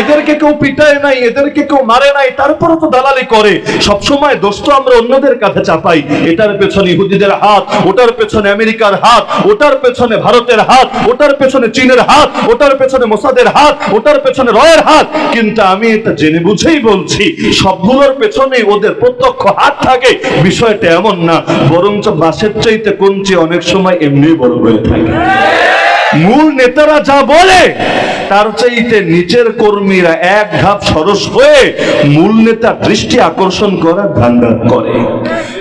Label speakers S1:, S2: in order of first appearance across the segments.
S1: এদেরকে কেউ পিটায় নাই, এদেরকে কেউ মারে নাই তারপরে তো দালালি করে। সবসময় দোষ তো আমরা অন্যদের কাছে চাপাই। এটার পেছনে ইহুদিদের হাত, ওটার পেছনে আমেরিকার হাত, ওটার পেছনে ভারতের হাত, ওটার পেছনে চীনের হাত, ওটার পেছনে মোসাদের হাত, ওটার পেছনে রয়ের হাত। কিন্তু আমি এটা জেনে বুঝেই বলছি, সবগুলোর পেছনে ওদের প্রত্যক্ষ হাত থাকে। বিষয়টা এমন না, বরঞ্চ বাসের চাইতে কঞ্চি অনেক সময় এমনি বড় হয়ে থাকে। মূল নেতারা যা বলে তার চাইতে নিচের কর্মীরা এক ধাপ সরস হয়ে মূল নেতার দৃষ্টি আকর্ষণ করার ধান্দা করে।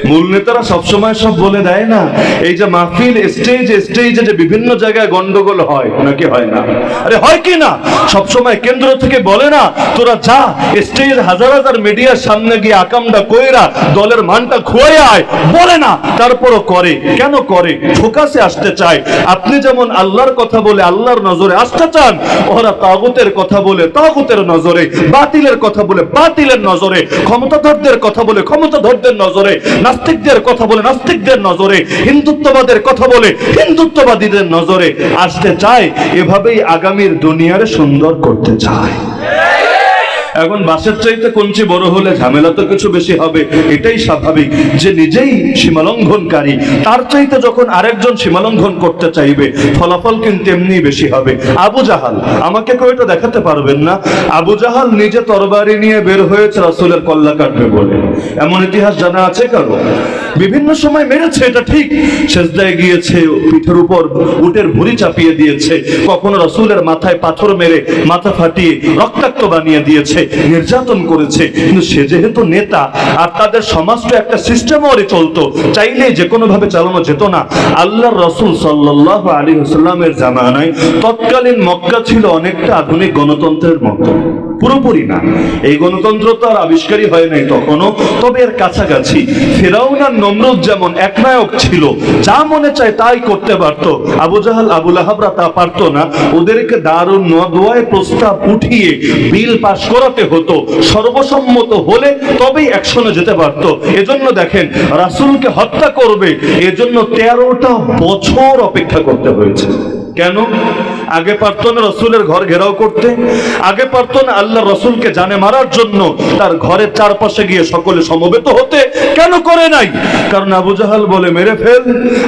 S1: মূল নেতারা সবসময় সব বলে দেয় না, এই যে মাহফিল স্টেজ স্টেজে যে বিভিন্ন জায়গায় গন্ডগোল হয়, নাকি হয় না? আরে হয় কি না? সবসময় কেন্দ্র থেকে বলে না, তোরা যা স্টেজ হাজার হাজার মিডিয়ার সামনে গিয়ে আকামটা কইরা দলের মানটা খুয়াই আয়। বলে না, তারপরও করে। কেন করে? ফোকাসে আসতে চায়। আপনি যেমন আল্লাহর কথা বলে আল্লাহর নজরে আসতে চান ওরা তাগুতের কথা বলে, তাগুতের নজরে, বাতিলের কথা বলে, বাতিলের নজরে, ক্ষমতাধরদের কথা বলে, ক্ষমতাধরদের নজরে, নাস্তিকদের কথা বলে, নাস্তিকদের নজরে, হিন্দুত্ববাদের কথা বলে, হিন্দুত্ববাদীদের নজরে, আসতে চায়, এভাবেই আগামীর দুনিয়ার সুন্দর করতে চায়। এখন বাসের চাইতে কঞ্চি বড় হলে ঝামেলা তো কিছু বেশি হবে, এটাই স্বাভাবিক যে নিজেই সীমালঙ্ঘনকারী, তার চাইতে যখন আরেকজন সীমালঙ্ঘন করতে চাইবে, ফলাফল কিন্তু এমনি বেশি হবে। আবু জাহাল, আমাকে কেউ এটা দেখাতে পারবেন না? আবু জাহাল নিজে তরবারি নিয়ে বের হয়েছে রাসূলের কল্লা কাটবে বলে। এমন ইতিহাস জানা আছে কারও? বিভিন্ন সময় মেরেছে, এটা ঠিক। সেজদায় গিয়েছে, পিঠের উপর উটের ভুঁড়ি চাপিয়ে দিয়েছে, কখনো রসুলের মাথায় পাথর মেরে মাথা ফাটিয়ে রক্তাক্ত বানিয়ে দিয়েছে নির্যাতন করেছে। কিন্তু সে যেহেতু নেতা, আর তাদের সমাজটা একটা সিস্টেম ওরে চলতো চাইলে যে কোনো ভাবে চালানো যেত না। আল্লাহর রসুল সাল্লাহ আলী হুসাল্লামের জামানায় তৎকালীন মক্কা ছিল অনেকটা আধুনিক গণতন্ত্রের মতো। পুরোপুরি না। এই গণতন্ত্র তো আর আবিষ্কারই হয় নাই তখনও। তবে এর কাছাকাছি ফেরাউন আর নমরুদ যেমন একনায়ক ছিল, যা মনে চায় তাই করতে পারত। আবু জাহাল আবুল আহাবরা তা পারতো না। ওদেরকে দারুণ নদোয়ায় প্রস্তাব উঠিয়ে বিল পাশ করাতে হতো। সর্বসম্মত হলে তবেই অ্যাকশনে যেতে পারতো। এজন্য দেখেন, রাসুলকে হত্যা করবে, এজন্য তেরোটা বছর অপেক্ষা করতে হয়েছে। কেন? আগে পারতো রসুলের ঘর ঘেরাও করতে, আগে পারতো আল্লাহ রসুলকে জানে মারার জন্য তার ঘরের চারপাশে গিয়ে সকলে সমবেত হতে। কেন করে নাই? কারণ আবু জাহাল বলে, মেরে ফেল।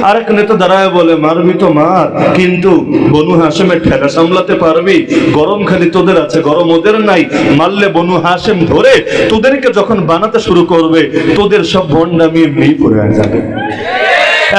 S1: আরেক নেতা দাঁড়ায় বলে, মারবি তো মার, কিন্তু বনু হাসেমের ঠেলা সামলাতে পারবি। গরম খালি তোদের আছে, গরম ওদের নাই। মারলে বনু হাসেম ধরে, তোদেরকে যখন বানাতে শুরু করবে, তোদের সব ভণ্ডামি এমনি পড়ে যাবে।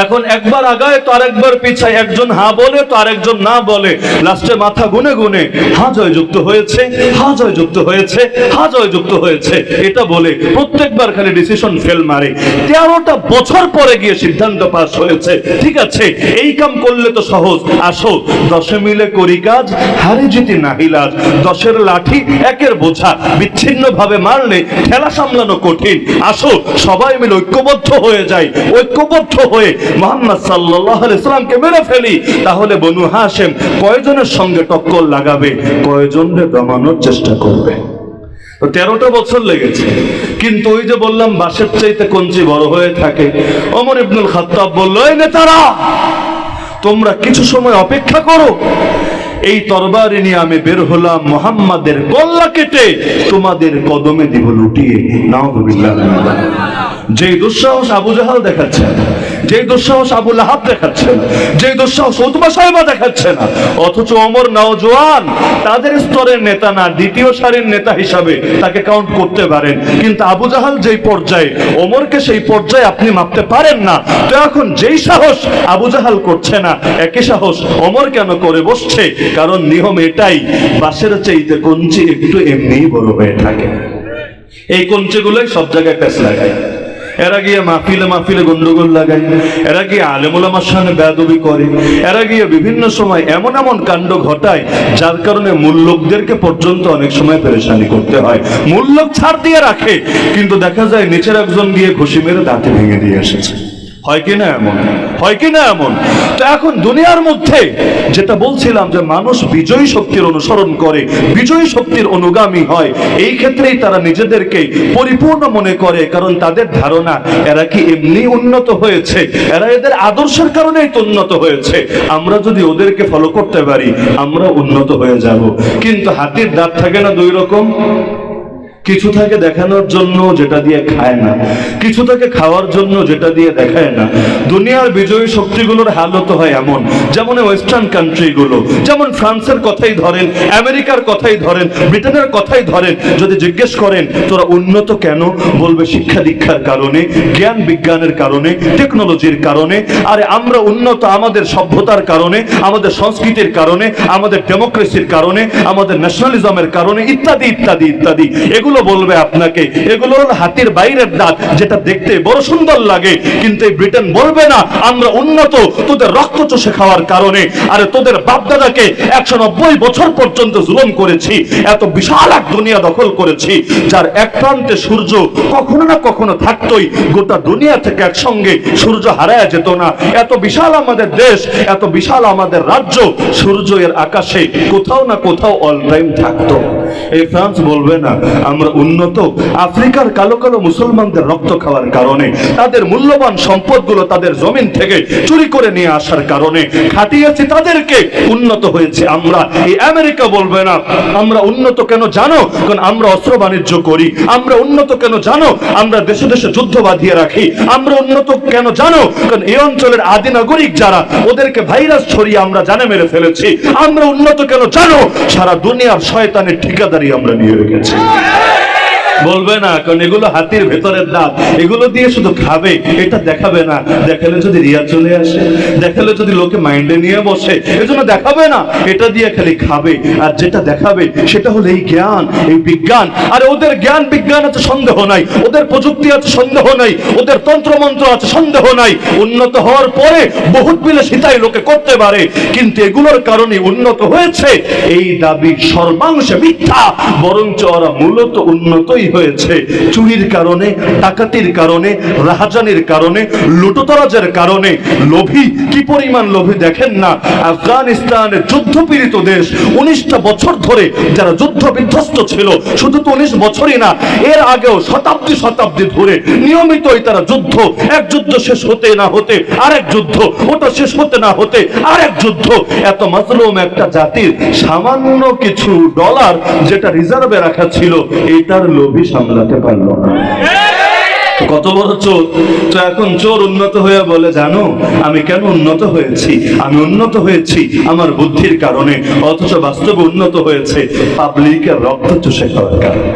S1: এখন একবার আগায় তো আরেকবার পিছায়। একজন হা বলে তো আরেকজন না বলে। লাস্টে মাথা গুনে গুনে, হা জয়যুক্ত হয়েছে, হা জয়যুক্ত হয়েছে, হা জয়যুক্ত হয়েছে। এটা বলে প্রত্যেকবার খালি ডিসিশন ফেল মারে। তেরোটা বছর পরে গিয়ে সিদ্ধান্ত পাস হয়েছে। ঠিক আছে, এই কাম করলে তো সহজ। আসো, দশে মিলে করি কাজ, হারে জিতি নাহিলাজ দশের লাঠি একের বোঝা বিচ্ছিন্ন ভাবে মারলে খেলা সামলানো কঠিন। আসো, সবাই মিলে ঐক্যবদ্ধ হয়ে যায় ঐক্যবদ্ধ হয়ে মোহাম্মদ সাল্লাল্লাহু আলাইহি সাল্লামকে মেরে ফেলি। তাহলে বনু হাশেম কয়জনের সঙ্গে টক্কর লাগাবে? কয়জনকে দমানোর চেষ্টা করবে? তেরোটা বছর লেগেছে। কিন্তু ওই যে বললাম বাসের চাইতে কঞ্চি বড় হয়ে থাকে। অমর ইবনুল খাত্তাব বলল, এই নেতারা, তোমরা কিছু সময় অপেক্ষা করো। এই তরবারি নিয়ে আমি বের হলাম মোহাম্মদের কল্লা কেটে তোমাদের কদমে দিব লুটিয়ে। নাও যে দুঃসাহস আবু জাহাল দেখাচ্ছে যে দুঃসাহস আবু লাহাব দেখাচ্ছে যে দুঃসাহস উতবা সাহেবা দেখাচ্ছে না, অথচ অমর নওজোয়ান তাদের স্তরের নেতা না, দ্বিতীয় সারির নেতা হিসাবে তাকে কাউন্ট করতে পারেন। কিন্তু আবু জাহাল যেই পর্যায়ে, ওমরকে সেই পর্যায়ে আপনি মাপতে পারেন না। তো এখন যেই সাহস আবু জাহাল করছে না, একই সাহস অমর কেন করে বসছে? কারণ নিয়ম এটাই, বাসের চাইতে কঞ্চি একটু এমনিই বড় হয়ে থাকে। এই কঞ্চিগুলোই সব জায়গায় প্যাস লাগায় এরা গিয়ে মাহফিলে মাহফিলে গন্ডগোল লাগায়, এরা গিয়ে আলেমুলামার সামনে বেদবি করে, এরা গিয়ে বিভিন্ন সময় এমন এমন কাণ্ড ঘটায়, যার কারণে মূল লোকদেরকে পর্যন্ত অনেক সময় পেরেশানি করতে হয়। মূল লোক ছাড় দিয়ে রাখে, কিন্তু দেখা যায় নিচের একজন গিয়ে ঘুষি মেরে দাঁতে ভেঙে দিয়ে এসেছে। হয় কি না এমন? হয় কি না এমন? এখন দুনিয়ার মধ্যে যেটা বলছিলাম যে মানুষ বিজয়ী শক্তির অনুসরণ করে, বিজয়ী শক্তির অনুগামী হয়, এই ক্ষেত্রেই তারা নিজেদেরকে পরিপূর্ণ মনে করে, কারণ তাদের ধারণা এরা কি এমনি উন্নত হয়েছে? এরা এদের আদর্শের কারণেই তো উন্নত হয়েছে। আমরা যদি ওদেরকে ফলো করতে পারি আমরা উন্নত হয়ে যাব। কিন্তু হাতির দাঁত থাকে না দুই রকম? কিছু থাকে দেখানোর জন্য যেটা দিয়ে খায় না, কিছু থাকে খাওয়ার জন্য যেটা দিয়ে দেখায় না। দুনিয়ার বিজয়ী শক্তিগুলোর হালত হয় এমন, যেমন ওয়েস্টার্ন কান্ট্রিগুলো যেমন ফ্রান্সের কথাই ধরেন, আমেরিকার কথাই ধরেন, ব্রিটেনের কথাই ধরেন, যদি জিজ্ঞেস করেন, তোরা উন্নত কেন? বলবে, শিক্ষা দীক্ষার কারণে, জ্ঞান বিজ্ঞানের কারণে টেকনোলজির কারণে, আরে আমরা উন্নত আমাদের সভ্যতার কারণে, আমাদের সংস্কৃতির কারণে, আমাদের ডেমোক্রেসির কারণে, আমাদের ন্যাশনালিজমের কারণে, ইত্যাদি ইত্যাদি ইত্যাদি। এগুলো বলবে আপনাকে। এগুলো হলো হাতির বাইরের দাঁত, যেটা দেখতে বড় সুন্দর লাগে, কিন্তু এই ব্রিটেন বলবে না, আমরা উন্নত তোদের রক্ত চষে খাওয়ার কারণে। আরে তোদের বাপদাদাকে একশো নব্বই বছর পর্যন্ত জুলুম করেছি, এত বিশাল এক দুনিয়া দখল করেছি, যার এক প্রান্তে সূর্য কখনো না কখনো থাকতোই, গোটা দুনিয়া থেকে একসঙ্গে সূর্য হারায় যেত না। এত বিশাল আমাদের দেশ, এত বিশাল আমাদের রাজ্য, সূর্য এর আকাশে কোথাও না কোথাও অল টাইম থাকতো। এই ফ্রান্স বলবে না, আমরা উন্নত। আফ্রিকার কালো কালো মুসলমানদের রক্ত খাওয়ার কারণে, তাদের মূল্যবান সম্পদগুলো তাদের জমিন থেকে চুরি করে নিয়ে আসার কারণে খাটিয়েছি তাদেরকে। উন্নত হয়েছে আমরা। এই আমেরিকা বলবে না, আমরা উন্নত কেন জানো? কারণ আমরা অস্ত্র বাণিজ্য করি। আমরা উন্নত কেন জানো? আমরা দেশে দেশে যুদ্ধ বাঁধিয়ে রাখি। আমরা উন্নত কেন জানো? কারণ এই অঞ্চলের আদি নাগরিক যারা, ওদেরকে ভাইরাস ছড়িয়ে আমরা জানে মেরে ফেলেছি। আমরা উন্নত কেন জানো? সারা দুনিয়ার শয়তানের ঠিকাদারি আমরা নিয়ে রেখেছি। বলবে না, কারণ এগুলো হাতির ভেতরের দাঁত। এগুলো দিয়ে শুধু খাবে, এটা দেখাবে না। দেখালে যদি রিয়া চলে আসে, দেখালে যদি লোকে মাইন্ডে নিয়ে বসে, এজন্য দেখাবে না। এটা দিয়ে খালি খাবে, আর যেটা দেখাবে, সেটা হলো এই জ্ঞান, এই বিজ্ঞান। আর ওদের জ্ঞান বিজ্ঞান আছে, সন্দেহ নাই। ওদের প্রযুক্তি আছে, সন্দেহ নাই। ওদের তন্ত্রমন্ত্র আছে, সন্দেহ নাই। উন্নত হওয়ার পরে বহুত বিলাসিতাই লোকে করতে পারে। কিন্তু এগুলোর কারণে উন্নত হয়েছে। এই দাবি সর্বাংশে মিথ্যা, বরঞ্চ ওরা মূলত উন্নতই হয়েছে। চুরির কারণে কারণে, রাহাজানির কারণে কারণে। লোভী, কি পরিমাণ লোভী দেখেন না। আফগানিস্তানের যুদ্ধপীড়িত দেশ। উনিশটা বছর ধরে যারা যুদ্ধ বিধ্বস্ত ছিল, শুধু তো উনিশ বছরই না, এর আগেও শতাব্দী শতাব্দী ধরে নিয়মিতই তারা যুদ্ধ। এক যুদ্ধ শেষ হতে না হতে আরেক যুদ্ধ, ওটা শেষ হতে না হতে আরেক যুদ্ধ। এত একটা জাতির সামান্য কিছু ডলার যেটা রিজার্ভে রাখা ছিল, এটার লোভী সামলাতে পারল না। কত বড় চোর? তো এখন চোর উন্নত হয়ে বলে, জানো, আমি কেন উন্নত হয়েছি? আমি উন্নত হয়েছি আমার বুদ্ধির কারণে, অথচ বাস্তবে উন্নত হয়েছে পাবলিকের রক্ত চুষে খাওয়ার কারণে।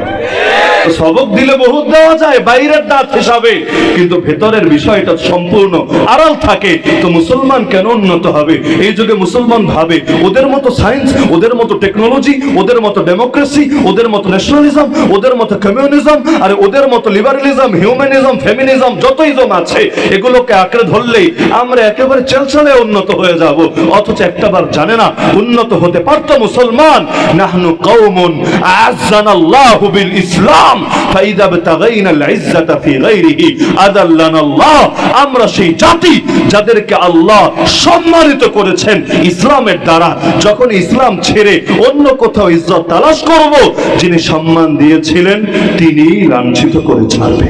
S1: তো সবক দিলে বহুত দেওয়া যায়, বাইরের দাঁত হিসাবে। কিন্তু ভেতরের বিষয়টা সম্পূর্ণ আড়াল থাকে। তো মুসলমান কেন উন্নত হবে? এই যুগে মুসলমান ভাবে, ওদের মতো সায়েন্স ওদের মতো টেকনোলজি ওদের মতো ডেমোক্রেসি ওদের মতো ন্যাশনালিজম ওদের মতো কমিউনিজম আর ওদের মতো লিবারালিজম হিউম্যানিজম ফেমিনিজম যত ইজম আছে, এগুলোকে আঁকড়ে ধরলেই আমরা একেবারে চেলচলে উন্নত হয়ে যাব। অথচ একটাবার জানে না, উন্নত হতে পারতো মুসলমান? নাহনু কওমুন আযানাল্লাহু বিল ইসলাম। ফাইদা বিতাগাইনা আল ইজ্জাতা ফি গায়রিহি আদাল্লানাল্লাহ আমরা সেই জাতি যাদেরকে আল্লাহ সম্মানিত করেছেন ইসলামের দ্বারা। যখন ইসলাম ছেড়ে অন্য কোথাও ইজ্জত তালাশ করব, যিনি সম্মান দিয়েছিলেন তিনি লাঞ্ছিত করে ছাড়বে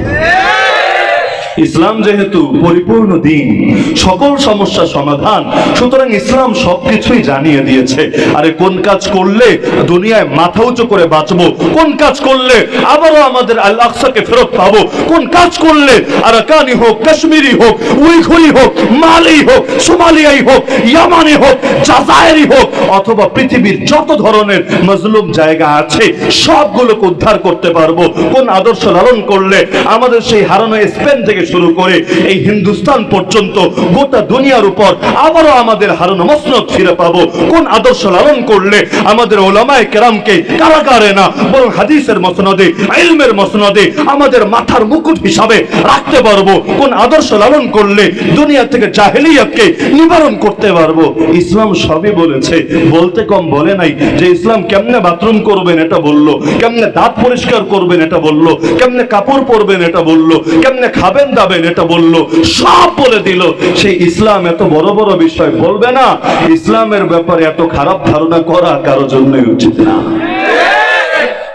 S1: ইসলাম যেহেতু পরিপূর্ণ দিন, সকল সমস্যার সমাধান। সুতরাং ইসলাম সবকিছুই জানিয়ে দিয়েছে। আরে, কোন কাজ করলে দুনিয়ায় মাথা উঁচু করে বাঁচবো? কোন কাজ করলে আবারও আমাদের আল আকসাকে ফেরত পাবো? কোন কাজ করলে আরাকানি হোক, কাশ্মীরি হোক, উইঘুরি হোক, মালি হোক, সোমালিয়াই হোক, ইয়ামানি হোক, জাজায়েরি হোক, অথবা পৃথিবীর যত ধরনের মজলুম জায়গা আছে, সবগুলোকে উদ্ধার করতে পারব। কোন আদর্শ লালন করলে আমাদের সেই হারানো স্পেন থেকে শুরু করে এই হিন্দুস্তান পর্যন্ত গোটা দুনিয়ার উপর আবারও আমাদের হারানো মসনদ ফিরে পাবো। কোন আদর্শ লালন করলে আমাদের ওলামায় কেরামকে কারাগারে না, বরং হাদিসের মসনদে, ইলমের মসনদে আমাদের মাথার মুকুট হিসাবে রাখতে পারব? কোন আদর্শ লালন করলে দুনিয়া থেকে জাহেলিয়াতকে নিবারণ করতে পারব? ইসলাম সবই বলেছে, বলতে কম বলে নাই যে ইসলাম কেমনে বাথরুম করবেন এটা বলল, কেমনে দাঁত পরিষ্কার করবেন এটা বলল, কেমনে কাপড় পরবেন এটা বলল, কেমনে খাবেন যাবেন এটা বলল, সব বলে দিল। সেই ইসলাম এত বড় বড় বিষয় বলবে না, ইসলামের ব্যাপারে এত খারাপ ধারণা করা কারও জন্যই উচিত না।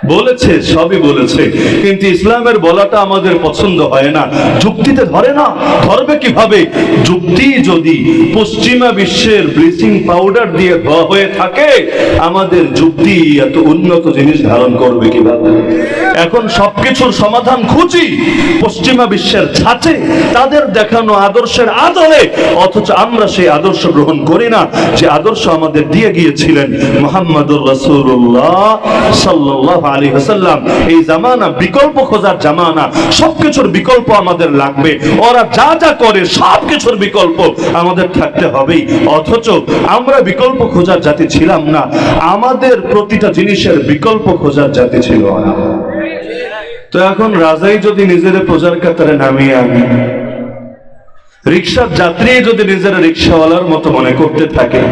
S1: বলেছে, সবই বলেছে। কিন্তু ইসলামের বলাটা আমাদের পছন্দ হয় না। যুক্তিতে ধরে না, ধরবে কীভাবে? যুক্তি যদি পশ্চিমা বিশ্বের ব্লিচিং পাউডার দিয়ে ধোয়া হয়ে থাকে, আমাদের যুক্তি এত উন্নত জিনিস ধারণ করবে কীভাবে? এখন সবকিছুর সমাধান খুঁজি। পশ্চিমা বিশ্বের ছাঁচে, তাদের দেখানো আদর্শের আদলে। অথচ আমরা সেই আদর্শ গ্রহণ করি না, যে আদর্শ আমাদের দিয়ে গিয়েছিলেন মোহাম্মদুর রসুল্লাহ সাল্লাহ আলী হাসাল্লাম এই জামানা, বিকল্প খোঁজার জামানা, সবকিছুর বিকল্প আমাদের লাগবে। ওরা যা যা করে, সবকিছুর বিকল্প আমাদের থাকতে হবেই। অথচ আমরা বিকল্প খোঁজার জাতি ছিলাম না। আমাদের প্রতিটা জিনিসের বিকল্প খোঁজার জাতি ছিল না। তো এখন রাজাই যদি নিজের প্রজার কাতারে নামিয়ে আনে রিক্সার যাত্রী যদি নিজের রিক্সাওয়ালার মতো মনে করতে থাকে,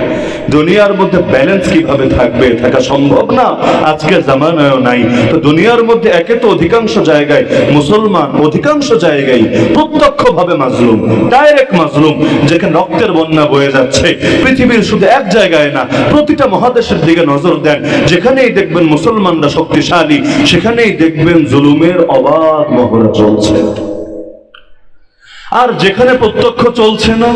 S1: দুনিয়ার মধ্যে ব্যালেন্স কীভাবে থাকবে, থাকা সম্ভব না? আজকের জামানায়ও নাই। তো দুনিয়ার মধ্যে একে তো অধিকাংশ জায়গায় মুসলমান, অধিকাংশ জায়গায় প্রত্যক্ষ ভাবে মাজলুম ডাইরেক্ট মাজলুম, যেখানে রক্তের বন্যা বয়ে যাচ্ছে। পৃথিবীর শুধু এক জায়গায় না, প্রতিটা মহাদেশের দিকে নজর দেন। যেখানেই দেখবেন মুসলমানরা শক্তিশালী, সেখানেই দেখবেন জুলুমের অবাধ মহড়া চলছে। আর যেখানে প্রত্যক্ষ চলছে না,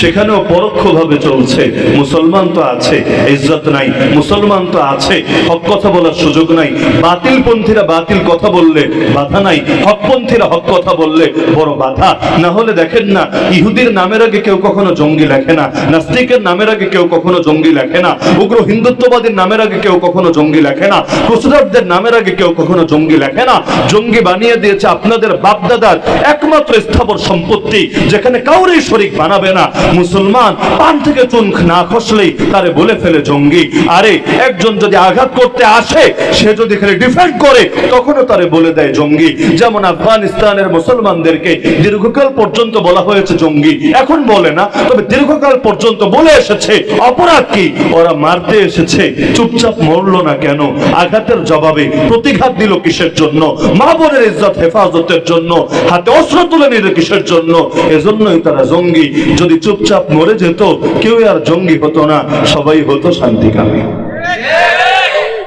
S1: সেখানেও পরোক্ষভাবে চলছে। মুসলমান তো আছে, ইজ্জত নাই। মুসলমান তো আছে, হক কথা বলার সুযোগ নাই। বাতিল পন্থীরা বাতিল কথা বললে বাধা নাই। হকপন্থীরা হক কথা বললে বড় বাধা। না হলে দেখেন না, ইহুদির নামের আগে কেউ কখনো জঙ্গি লেখে না। নাস্তিকের নামের আগে কেউ কখনো জঙ্গি লেখে না। উগ্র হিন্দুত্ববাদীর নামের আগে কেউ কখনো জঙ্গি লেখে না। ক্রুসেডারদের নামের আগে কেউ কখনো জঙ্গি লেখে না। জঙ্গি বানিয়ে দিয়েছে আপনাদের বাপদাদার একমাত্র স্থাবর সম্পত্তি যেখানে কাউরেই শরিক বানাবে না। মুসলমান পান থেকে চুন না খসলেই তারে বলে ফেলে জঙ্গি। আরে, একজন যদি আঘাত করতে আসে, সে যদি এখানে ডিফেন্ড করে, তখনও তারে বলে দেয় জঙ্গি। যেমন আফগানিস্তানের মুসলমানদেরকে দীর্ঘকাল পর্যন্ত বলা হয়েছে জঙ্গি। এখন বলে না, তবে দীর্ঘকাল পর্যন্ত বলে এসেছে, অপরাধ কি? ওরা মারতে এসেছে। চুপচাপ মরলো না কেন? আঘাতের জবাবে প্রতিঘাত দিল কিসের জন্য? মা বোনের ইজ্জত হেফাজতের জন্য? হাতে অস্ত্র তুলে নিল কিসের জন্য? এজন্যই তারা জঙ্গি। যদি চুপচাপ মরে যেত, কেউ আর জঙ্গি হতো না। সবাই হতো শান্তিকামী।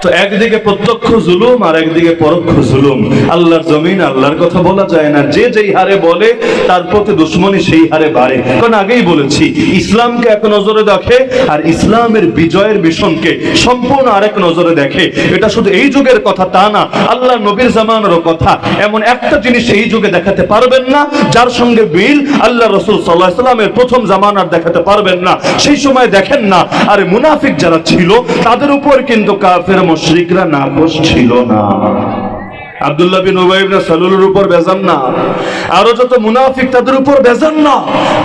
S1: তো একদিকে প্রত্যক্ষ জুলুম আর একদিকে পরোক্ষ জুলুম। আল্লাহর জমিন, আল্লাহর কথা বলা যায় না। যে যেই হারে বলে, তার প্রতি দুশ্মনী সেই হারে বাড়ে। কারণ আগেই বলেছি, ইসলামকে এক নজরে দেখে আর ইসলামের বিজয়ের মিশনকে সম্পূর্ণ আরেক নজরে দেখে। এটা শুধু এই যুগের কথা, তা না আল্লাহ নবীর জামানেরও কথা। এমন একটা জিনিস এই যুগে দেখাতে পারবেন না, যার সঙ্গে বিল আল্লাহ রসুল সাল্লাহ সাল্লামের প্রথম জামানার দেখাতে পারবেন না। সেই সময় দেখেন না, আরে মুনাফিক যারা ছিল, তাদের উপর কিন্তু কাফের মুশরিকরা নাকশ ছিল না। আব্দুল্লাহ বিন উবাই ইবনে সালুলের উপর বেজান না। আরও যত মুনাফিক তাদের উপর বেজান না।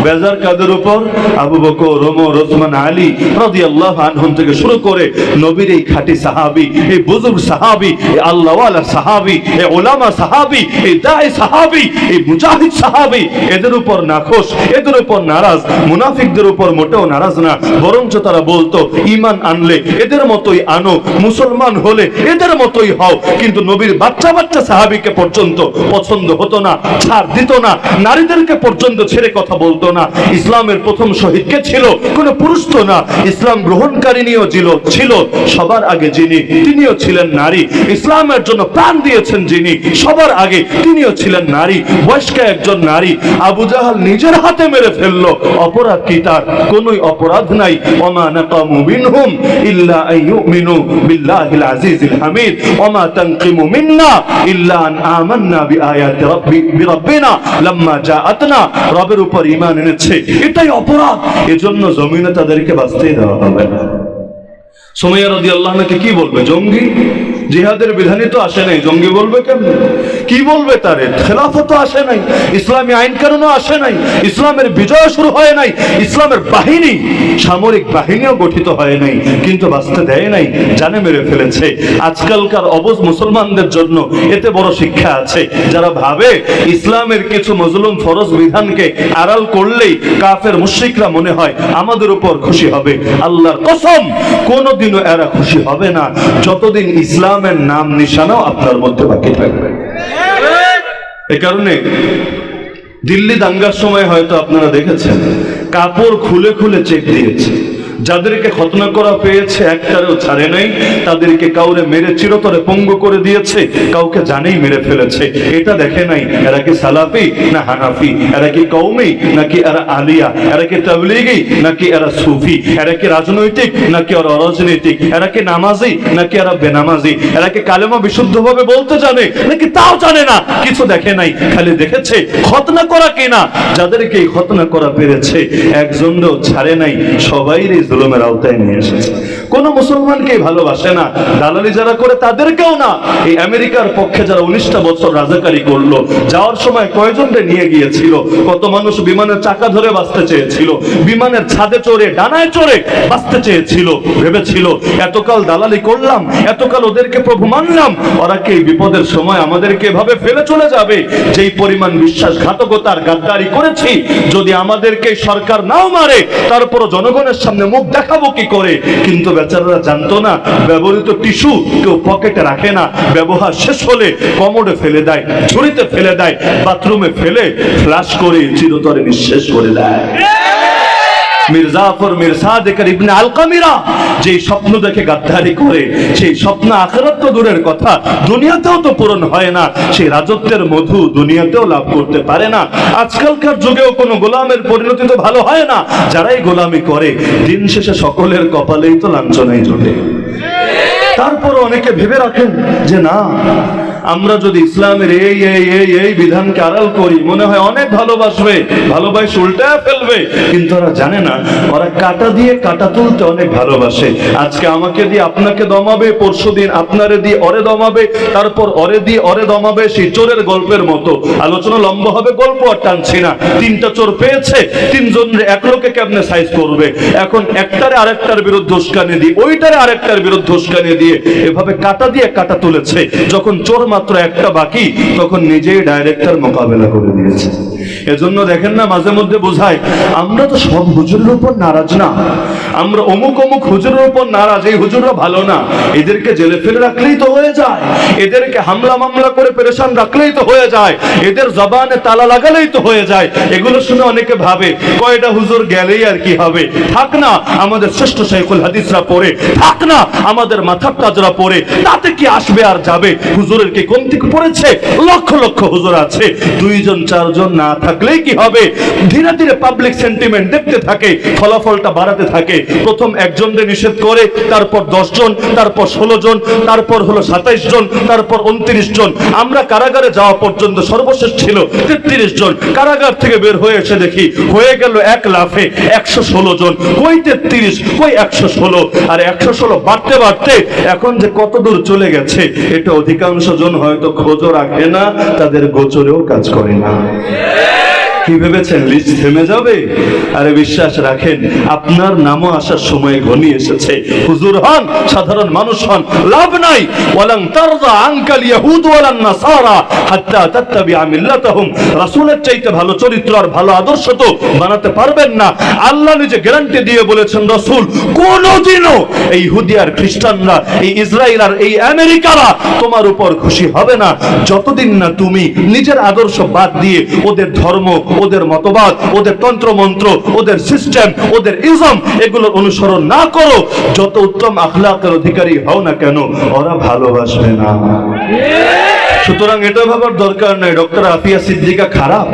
S1: বেজার কাদের উপর? আবু বকর, ওমর, ওসমান, আলী রাদিয়াল্লাহু আনহুম থেকে শুরু করে নবীর এই খাঁটি সাহাবী, এই বুজুর্গ সাহাবী, এই আল্লাহওয়ালা সাহাবী, এই ওলামা সাহাবী, এই দায় সাহাবী, এই মুজাহিদ সাহাবী, এদের উপর নাখোশ, এদের উপর নারাজ। মুনাফিকদের উপর মোটেও নারাজ না, বরঞ্চ তারা বলতো, ঈমান আনলে এদের মতোই আনো, মুসলমান হলে এদের মতোই হও। কিন্তু নবীর বাচ্চা বাচ্চা সাহাবিকে পর্যন্ত পছন্দ হতো না, ছাড় দিত না, নারীদেরকে পর্যন্ত ছেড়ে কথা বলতো না। ইসলামের প্রথম শহীদ কে ছিল? কোন পুরুষ তো না। ইসলাম গ্রহণকারিনীও ছিল ছিল সবার আগে যিনি, তিনিও ছিলেন নারী। ইসলামের জন্য প্রাণ দিয়েছেন যিনি, সবার আগে তিনিও ছিলেন নারী। বয়স্ক একজন নারী, আবু জাহাল নিজের হাতে মেরে ফেলল। অপরাধ কি তার? কোনই অপরাধ নাই। ওমা মিনহুম ইল্লা আন ইউমিনু বিল্লাহিল আজিজিল হামিদ। ওমা তানকিমু মিন্না ইল্লা আন আমান্না বিআয়াতি রাব্বি বিরাব্বিনা, লাম্মা জাআতনা। রবের উপর ঈমান এনেছে। এটাই অপরাধ। এজন্য জমিনে তাদেরকে বাঁচতেই দেওয়া হবে না। কি বলবে? জঙ্গি? জিহাদের বিধানই তো আসে নাই। জঙ্গি বলবে কি বলবে তারে? খেলাফত আসে নাই। ইসলামী আইন আসে নাই। ইসলামের বিজয় শুরু হয় নাই। ইসলামের বাহিনী সামরিক বাহিনীও গঠিত হয় নাই। কিন্তু বাঁচতে দেয় নাই। জানে মেরে ফেলেছে। আজকালকার অবজ মুসলমানদের জন্য এতে বড় শিক্ষা আছে। যারা ভাবে ইসলামের কিছু মজলুম ফরজ বিধানকে আড়াল করলেই কাফের মুশরিকরা মনে হয় আমাদের উপর খুশি হবে। আল্লাহর কসম কোনোদিনও এরা খুশি হবে না, যতদিন ইসলামের নাম নিশানাও আপনার মধ্যে বাকি থাকবে। এ কারণে দিল্লি দাঙ্গার সময় হয়তো আপনারা দেখেছেন, কাপড় খুলে খুলে চেক দিয়েছে। যাদেরকে খতনা করা পেয়েছে, একটারেও ছাড়ে নাই। তাদেরকে কাউরে মেরে চিরতরে পঙ্গু করে দিয়েছে, কাউকে জানেই মেরে ফেলেছে। এটা দেখে নাই, এরা কি সালাফি না হানাফি? এরা কি কৌমি নাকি এরা আলিয়া? এরা কি তাবলিগি নাকি এরা সুফি? এরা কি রাজনৈতিক নাকি এরা অরাজনৈতিক? এরা কি নামাজি নাকি এরা বেনামাজি? এরা কি কালেমা বিশুদ্ধভাবে বলতে জানে নাকি তাও জানে না? কিছু দেখে নাই, খালি দেখেছে খতনা করা কিনা? যাদেরকে খতনা করা পেরেছে একজনও ছাড়ে নাই সবাই জুলুমের আওতায় নিয়ে এসেছে কোন মুসলমানকে ভালোবাসে না। দালালি যারা করে তাদেরকেও না। এই আমেরিকার পক্ষে যারা উনিশটা বছর রাজাকারি করল, যাওয়ার সময় কয়জনকে নিয়ে গিয়েছিল? কত মানুষ বিমানের চাকা ধরে বাঁচতে চেয়েছিল? বিমানের ছাদে চড়ে, ডানায় চড়ে বাঁচতে চেয়েছিল, ভেবেছিল, এতকাল দালালি করলাম, এতকাল ওদেরকে প্রভু মানলাম, ওরা কি বিপদের সময় আমাদেরকে এভাবে ফেলে চলে যাবে? যেই পরিমাণ বিশ্বাসঘাতকতার গাদ্দারি করেছি, যদি আমাদেরকে সরকার নাও মারে তারপর জনগণের সামনে মুখ দেখাবো কি করে? কিন্তু বেচারারা জানতো না, ব্যবহৃত টিস্যু কেউ পকেটে রাখে না, ব্যবহার শেষ হলে কমোডে ফেলে দেয়, ঝুড়িতে ফেলে দেয়, বাথরুমে ফেলে ফ্লাশ করে চিরতরে নিঃশেষ করে দেয়। মির্জাফর মির্জা দেখে ইবনে আলকামিরা, যেই স্বপ্ন দেখে গাদ্দারি করে, সেই স্বপ্ন আখেরাত তো দূরের কথা, দুনিয়াতেও তো পূরণ হয় না, সেই রাজত্বের মধু দুনিয়াতেও লাভ করতে পারে না। আজকালকার যুগেও কোনো গোলামের পরিণতি তো ভালো হয় না, যারাই গোলামি করে, দিন শেষে সকলের কপালেই তো লাঞ্ছনাই জোটে। তারপর অনেকে ভেবে রাখেন যে না আমরা যদি ইসলামের এই এই এই এই বিধানকে আড়াল করি, মনে হয় অনেক ভালোবাসবে, ভালোবাসে উল্টা ফেলবে। কিন্তু ওরা জানে না, ওরা কাটা দিয়ে কাটা তুলতে অনেক ভালোবাসে। আজকে আমাকে দিয়ে আপনাকে দমাবে, পরশু দিন আপনারে দিয়ে অরে দমাবে, তারপর অরে দিয়ে অরে দমাবে সেই চোরের গল্পের মতো। আলোচনা লম্বা হবে, গল্প আর টানছি না। তিনটা চোর পেয়েছে, তিনজন এক লোকে কেমনে সাইজ করবে? এখন একটারে আরেকটার বিরুদ্ধে উস্কানি দিয়ে, ওইটারে আরেকটার বিরুদ্ধে উস্কানি দিয়ে এভাবে কাটা দিয়ে কাটা তুলেছে। যখন চোর মাত্র একটা বাকি তখন নিজেই ডাইরেক্টর মোকাবেলা করে দিয়েছে এজন্য দেখেন না, মাঝে মধ্যে বোঝায়, আমরা তো সব হুজুরের উপর নারাজ না। আমরা অমুক অমুক হুজুরের উপর নারাজ, এই হুজুররা ভালো না। এদেরকে জেলে ফেলে রাখলেই তো হয়ে যায়। এদেরকে হামলা মামলা করে পেরেশান রাখলেই তো হয়ে যায়। এদের জবানে তালা লাগালেই তো হয়ে যায়। এগুলো শুনে অনেকে ভাবে, কয়টা হুজুর গেলেই আর কি হবে? থাক না, আমাদের শ্রেষ্ঠ শাইখুল হাদিসরা পড়ে। থাক না, আমাদের মাথার তাজরা পড়ে। তাতে কি আসবে আর যাবে? হুজুরের কি কোন থেকে পড়েছে? লক্ষ লক্ষ হুজুর আছে। দুইজন, চারজন না থাকলেই কি হবে? ধীরে ধীরে পাবলিক সেন্টিমেন্ট দেখতে থাকে, ফলাফলটা বাড়াতে থাকে। প্রথম একজনকে নিষেধ করে, তারপর দশ জন তারপর ষোলো জন তারপর হলো সাতাইশ জন তারপর উনত্রিশ জন আমরা কারাগারে যাওয়া পর্যন্ত সর্বশেষ ছিল তেত্রিশ জন কারাগার থেকে বের হয়ে এসে দেখি, হয়ে গেল এক লাফে একশো ষোলো জন কই তেত্রিশ? কই একশো ষোলো? আর একশো ষোলো বাড়তে বাড়তে এখন যে কত দূর চলে গেছে, এটা অধিকাংশ জন হয়তো খোঁজও রাখে না তাদের গোচরেও কাজ করে না। কি ভেবেছেন? লিস্ট থেমে যাবে? আরে বিশ্বাস রাখেন, আপনার নামও আসার সময় ঘনিয়ে এসেছে। হুজুর হন, সাধারণ মানুষ হন, লাভ নাই। ওয়ালাং তারদা আনকাল ইয়াহুদ ওয়ালান নাসারা হাত্তা তাত্তাবিআ মিল্লাতাহুম। রাসূলের চাইতে ভালো চরিত্র আর ভালো আদর্শ তো বানাতে পারবেন না। আল্লাহ নিজে গ্যারান্টি দিয়ে বলেছেন, রাসূল, কোনোদিনও এই ইহুদি আর খ্রিস্টানরা, এই ইসরায়েল আর এই আমেরিকারা তোমার উপর খুশি হবে না। যতদিন না তুমি নিজের আদর্শ বাদ দিয়ে ওদের ধর্ম ওদের মতবাদ, ওদের তন্ত্র মন্ত্র ওদের সিস্টেম ওদের ইজম এগুলো অনুসরণ না করো। যত উত্তম আখলাকের অধিকারী হও না কেন, ওরা ভালোবাসবে না। সুতরাং এটা ভাবার দরকার নাই। ডক্টর আফিয়া সিদ্দিকা খারাপ।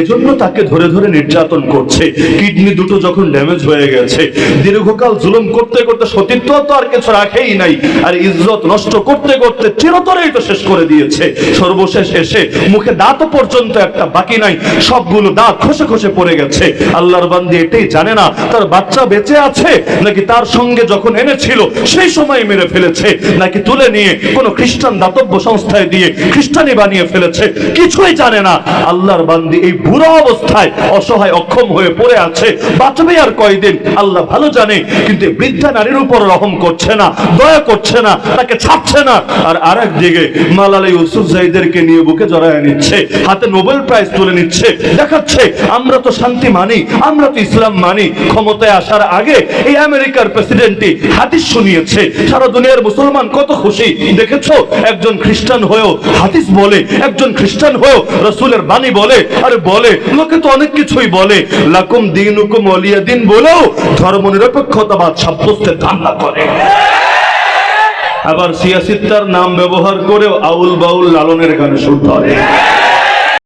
S1: এজন্য তাকে ধরে ধরে নির্যাতন করছে। কিডনি দুটো যখন ড্যামেজ হয়ে গেছে, দীর্ঘকাল জুলুম করতে করতে সতীত্ব তো আর কিছু রাখেই নাই, আর ইজ্জত নষ্ট করতে করতে চিরতরেই তো শেষ করে দিয়েছে। সর্বশেষ এসে মুখে দাঁত পর্যন্ত একটা বাকি নাই, সবগুলো দাঁত খসে খসে পড়ে গেছে। আল্লাহর বান্দি এটাই জানে না, তার বাচ্চা বেঁচে আছে, নাকি তার সঙ্গে যখন এনেছিল, সেই সময় মেরে ফেলেছে, নাকি তুলে নিয়ে কোনো খ্রিস্টান দাতব্য সংস্থায় দিয়ে খ্রিস্টানি বানিয়ে ফেলেছে, কিছুই জানে না। আল্লাহর বান্দি এই বুড়ো অবস্থায় অসহায় অক্ষম হয়ে পড়ে আছে। বাঁচবে আর কয়দিন? আল্লাহ ভালো জানে, কিন্তু বৃদ্ধা নারীর উপর রহম করছে না, দয়া করছে না, তাকে ছাড়ছে না। আর আরেক দিকে মালালা ইউসুফ জাইদেরকে নিয়ে বুকে জড়ায় নিচ্ছে, হাতে নোবেল প্রাইজ তুলে নিচ্ছে। দেখাচ্ছে, আমরা তো শান্তি মানি, আমরা তো ইসলাম মানি। ক্ষমতায় আসার আগে এই আমেরিকার প্রেসিডেন্টই হাদিস শুনিয়েছে, সারা দুনিয়ার মুসলমান কত খুশি। দেখেছ, একজন খ্রিস্টান হয়েও হাদিস বলে, একজন খ্রিস্টান হয়েও রসুলের বাণী বলে, আরে বলে লোকে তো অনেক কিছুই বলে। লাকুম দিন হুকুম অলিয়া দিন বলেও ধর্ম নিরপেক্ষতাবাদ সাব্যস্তের ধান্না করে। আবার সিয়াসিত্তার নাম ব্যবহার করেও আউল বাউল লালনের গানে শুনতে ধরে